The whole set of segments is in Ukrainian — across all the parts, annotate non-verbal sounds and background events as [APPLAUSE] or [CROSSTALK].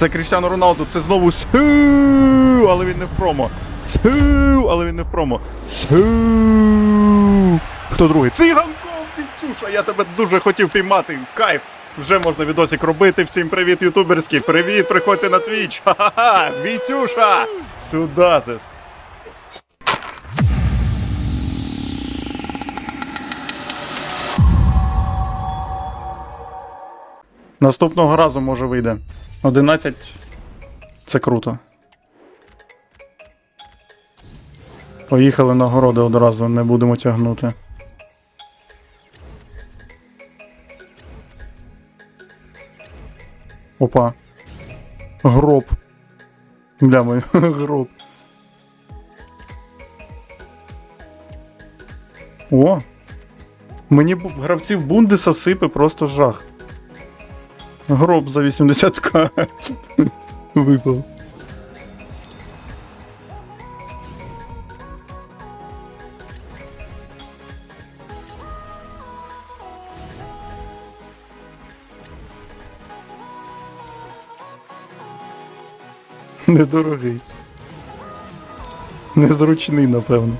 Це Кріштіану Роналду, це знову су, але він не в промо. Су, але він не в промо. Су. Хто другий? Циганков, Вітюша, я тебе дуже хотів піймати. Кайф. Вже можна відосик робити. Всім привіт, ютуберський. Привіт, приходьте на твіч. Ха-ха-ха, Вітюша! Сюда зес. Наступного разу може вийде. 11. Це круто. Поїхали на городи одразу, не будемо тягнути. Опа. Гроб. Бля мой [LAUGHS] гроб. О! Мені гравців Бундеса сипе просто жах. Гроб за 80к випав. Недорогий. Незручний, напевно.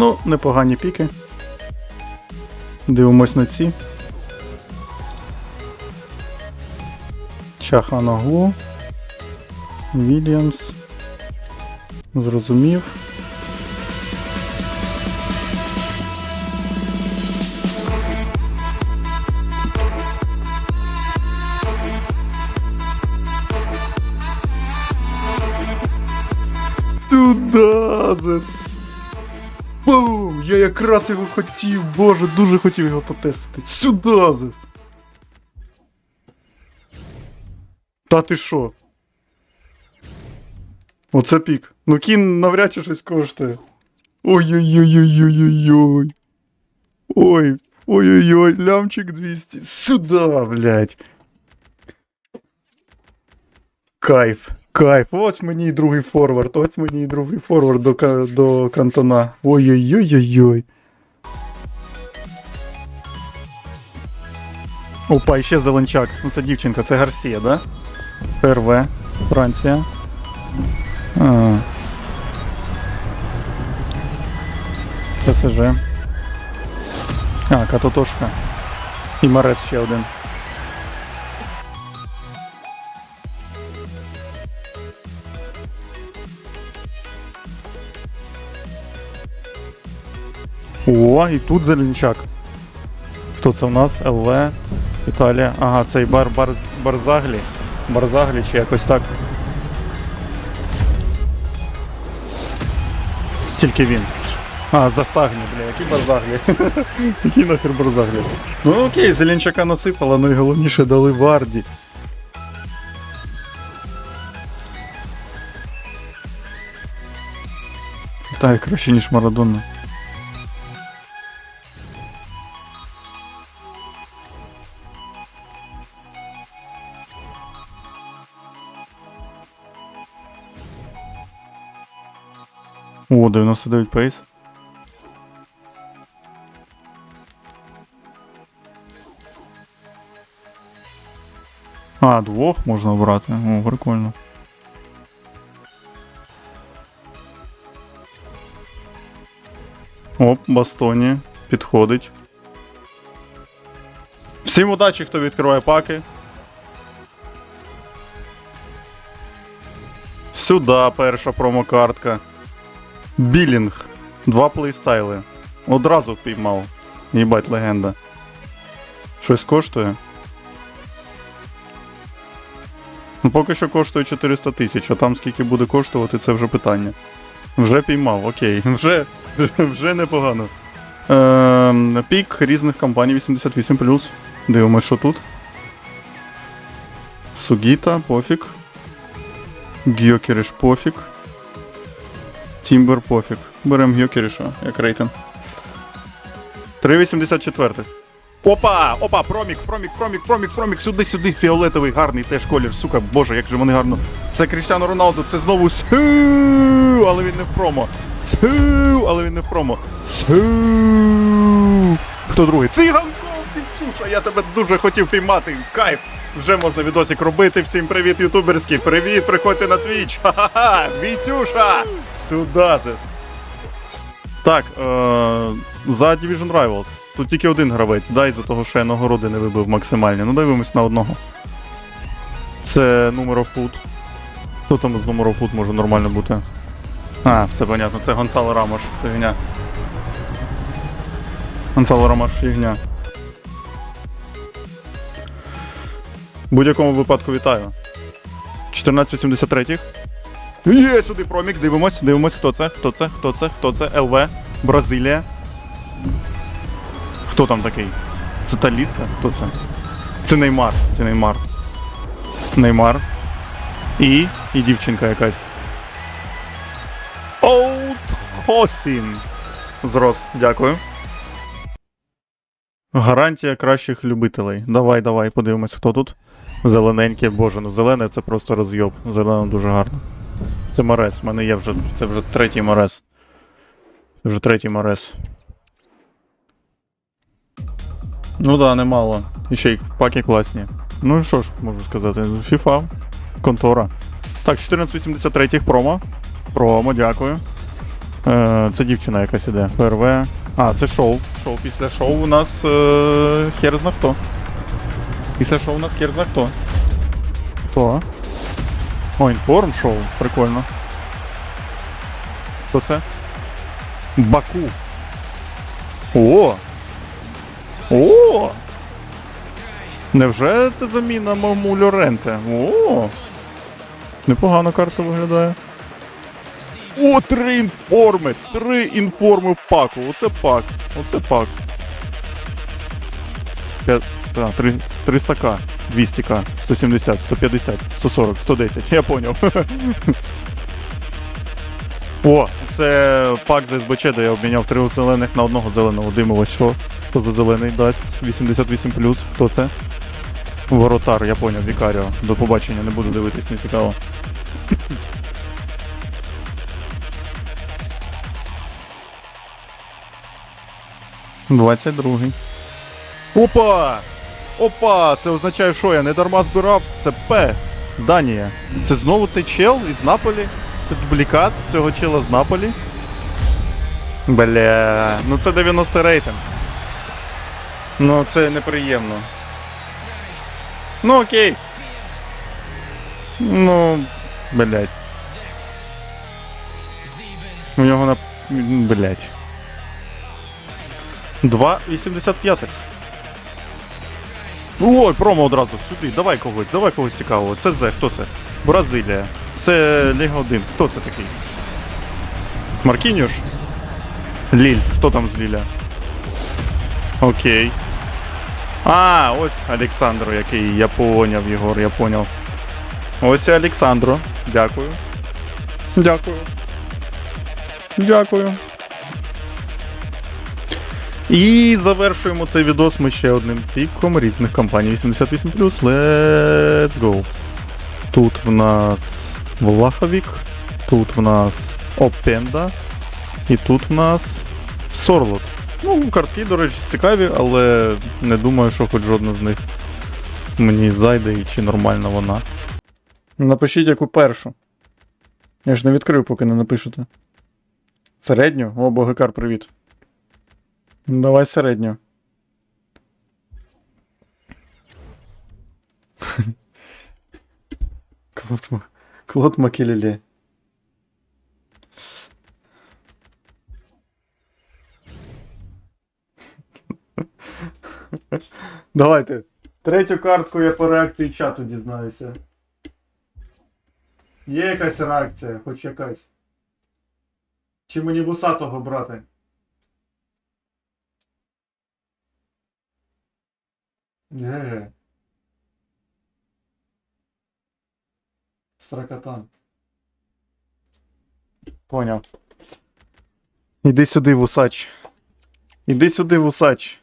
Ну, непогані піки. Дивимось на ці. Чаханоглу. Вільямс. Зрозумів. Сюда! Бум! Я якраз його хотів, боже, дуже хотів його потестити. Сюда! зес. Та ти що? Оце пік. Ну кін навряд чи щось коштує. Ой-ой-ой-ой-ой-ой. Ой. Ой-ой-ой, лямчик 200. Сюда, блядь. Кайф. Кайф. Ось мені і другий форвард. Ось мені і другий форвард до, до кантона. Ой-ой-ой-ой-ой. Опа, і ще Зеленчак. Ну це дівчинка, це Гарсія, да? ПРВ, Франція. А. А, Катотошка. І Марес ще один. О, і тут Зеленчак. Хто це в нас? ЛВ, Італія. Ага, цей бар, бар, Барзаглі. Барзаглі чи якось так. Тільки він. А, Засагні, бля, які Барзаглі. [LAUGHS] Які нахер Барзаглі. Ну окей, Зеленчака насипала, найголовніше дали Варді. Так, краще, ніж Марадона. О, 99 пейс. А, двох можна обрати. О, прикольно. Оп, Бастоні. Підходить. Всім удачі, хто відкриває паки. Сюда перша промокартка. Білінг. Два плейстайли. Одразу впіймав. Їбать легенда. Щось коштує? Ну, поки що коштує 400 тисяч, а там скільки буде коштувати, це вже питання. Вже піймав, окей. [LAUGHS] Вже, вже непогано. Ем, пік різних компаній 88. Дивимось, що тут. Сугіта, пофіг. Гьокериш пофіг. Тімбер пофіг. Беремо Гьокеріша, як рейтинг. 384. Опа! Опа! Промік, промік, промік, промік, промік, сюди, сюди, фіолетовий, гарний теж колір. Сука, боже, як же вони гарно. Це Кріштіану Роналду, це знову су, але він не в промо. Цю, але він не в промо. Цю. Хто другий? Циганков, Вітюша, я тебе дуже хотів піймати. Кайф. Вже можна відосик робити. Всім привіт, ютуберський. Привіт, приходьте на твіч. Ха-ха-ха! Вітюша! Сюда же. Так, е- за Division Rivals. Тут тільки один гравець, да, із-за того, що я нагороди не вибив максимальні. Ну дивимось на одного. Це numero foot. Хто там з numero foot може нормально бути? А, все понятно, це Гонсало Рамош, фігня. Гонсало Рамош, фігня. В будь-якому випадку вітаю. 1483. Є сюди промік, дивимось, дивимось, хто це, хто це, хто це, хто це, ЛВ, Бразилія. Хто там такий? Це Таліска? Хто це? Це Неймар, це Неймар. Неймар. І. І дівчинка якась. Оут Хосін. Зрос, дякую. Гарантія кращих любителей. Давай, давай, подивимось, хто тут. Зелененьке, боже, ну зелене це просто розйоб. Зелене дуже гарно. Це Морес, в мене є вже. Це вже третій Морес. Це вже третій Морес. Ну да, немало. І ще й паки класні. Ну і що ж можу сказати? FIFA, контора. Так, 1483 промо. Промо, дякую. Е, це дівчина якась іде. ПРВ. А, це шоу. Шоу після шоу у нас е, хер зна хто. Після шоу у нас хер зна хто. Хто? О, інформ шоу. Прикольно. Хто це? Баку. О! О! Невже це заміна моєму Льоренте? О! Непогано карта виглядає. О, три інформи! Три інформи в паку. Оце пак. Оце пак. П'ят- та, 300к, 200к, 170, 150, 140, 110. Я поняв. [LAUGHS] О, це пак з СБЧ, де я обміняв три зелених на одного зеленого. Димово, що? Хто за зелений дасть? 88 Хто це? Воротар, я поняв, Вікаріо. До побачення, не буду дивитись, не цікаво. Двадцять другий. Опа! Опа! Це означає, що я не дарма збирав. Це П. Данія. Це знову цей чел із Наполі. Це дублікат цього чела з Наполі. Бля. Ну це 90 рейтинг. Ну це неприємно. Ну окей. Ну, блять. У нього на. Блять. 2,85. Ой, промо одразу сюди. Давай когось, давай когось цікавого. Це Зе, хто це? Бразилія. Це Ліга 1. Хто це такий? Маркіньош? Ліль. Хто там з Ліля? Окей. А, ось Олександро, який я поняв, Єгор, я поняв. Ось Олександро. Дякую. Дякую. Дякую. І завершуємо цей відос ми ще одним піком різних компаній 88. Let's go. Тут в нас Влаховік, тут в нас Опенда, і тут в нас Сорлот. Ну, картки, до речі, цікаві, але не думаю, що хоч жодна з них мені зайде і чи нормальна вона. Напишіть яку першу. Я ж не відкрив, поки не напишете. Середню? О, Богикар, привіт. Давай середню. Клод, Клод Макелеле. Давайте. Третю картку я по реакції чату дізнаюся. Є якась реакція, хоч якась. Чи мені вусатого брати? Ге. Сракотан. Поняв. Іди сюди, вусач. Іди сюди, вусач.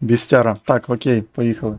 Бістяра. Так, окей, поїхали.